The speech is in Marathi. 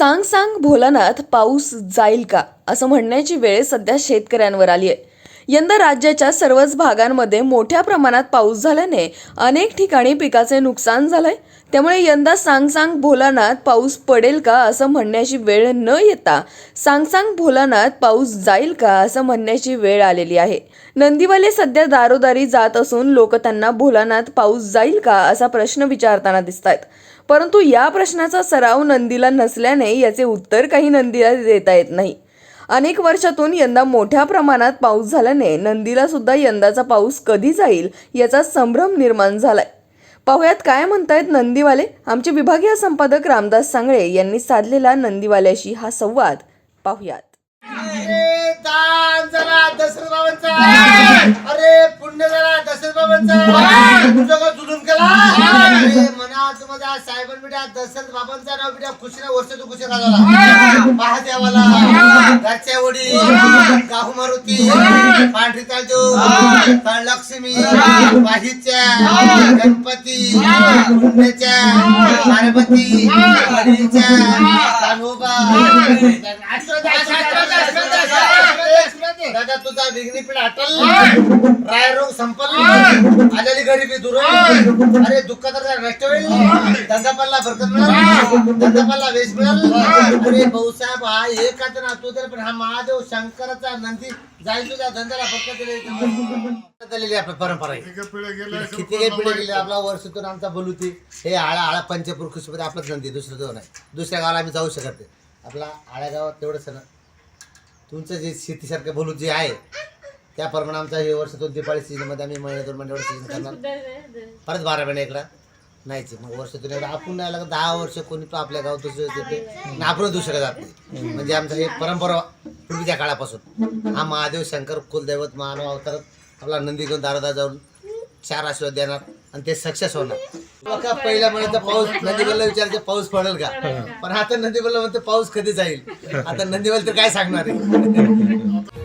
सांग सांग भोलानाथ पाऊस जाईल का? असं म्हणण्याची वेळ सध्या शेतकऱ्यांवर आली आहे यंदा राज्याच्या सर्वच भागांमध्ये मोठ्या प्रमाणात पाऊस झाल्याने अनेक ठिकाणी पिकाचे नुकसान झालंय. त्यामुळे यंदा सांग सांग भोलानाथ पाऊस पडेल का? असं म्हणण्याची वेळ न येता सांग सांग भोलानाथ पाऊस जाईल का? असं म्हणण्याची वेळ आलेली आहे. नंदीवाले सध्या दारोदारी जात असून लोक त्यांना भोलानाथ पाऊस जाईल का? असा प्रश्न विचारताना दिसत आहेत परंतु या प्रश्नाचा सराव नंदीला नसल्याने याचे उत्तर काही नंदीला देता येत नाही. अनेक वर्षातून यंदा मोठ्या प्रमाणात पाऊस झाल्याने नंदीला सुद्धा यंदाचा पाऊस कधी जाईल याचा संभ्रम निर्माण झालाय. पाहुयात काय म्हणतायत नंदीवाले? आमचे विभागीय संपादक रामदास सांगळे यांनी साधलेला नंदीवाल्याशी हा संवाद. पाहुयात. अरे दान जरा दशरथ बाबांचा अरे पुण्य जरा दशरथ बाबांचा दशरथ बाबांचा नाव खुशीला वर्ष तू खुशी महादेवाला. घरच्या गाहू मारुती. पांढरी ताजू लक्ष्मी वाहीच्या. गणपती. पुण्याच्या. पार्वती. हरीच्या कान्होबा दादा तुझा विघ्नी पीठ आटल राय रोग संपल आलेली गरिबी दूर. अरे दुःख तर नष्ट होईल. धंदा पल्ला बरकत मिळेल. धंदा पल्ला वेश मिळेल. अरे भाऊसाहेब हा एकच ना तू तर पण हा महादेव शंकराचा नंदी जाईल तुझ्या धंद्याला दिलेली आपली परंपरा आहे. किती काही पिढे गेले आपला वर्षातून आमचा बोलूती हे आळा आळा पंचपूर आपलाच नंदी दुसरं दोन आहे. दुसऱ्या गावाला आम्ही जाऊ शकत नाही. आपला आळ्या गावात तेवढंच ना. तुमचं जे शेतीसारखं बोलू जे आहे त्याप्रमाणे आमचा हे वर्षातून दिपाळी सीझनमध्ये आम्ही महिने दोन महिने एवढं सीझन करणार. परत बारा महिने इकडं नाहीच मग वर्षातून एवढं आपण नाही लागत दहा वर्ष कोणी तो आपल्या गावात दुसरं देते आपण शकत जात नाही. म्हणजे आमचं हे परंपरा पूर्वीच्या काळापासून. हा महादेव शंकर कुलदैवत मानव अवतारात आपला नंदी घेऊन दारोदार जाऊन चार आशीर्वाद देणार आणि ते सक्सेस होणार. पहिल्या महिन्याचा पाऊस नंदीबल्ला विचारायचे पाऊस पडेल का? पण आता नंदीबल्ला म्हणते पाऊस कधी जाईल? आता नंदीबल तर काय सांगणार आहे?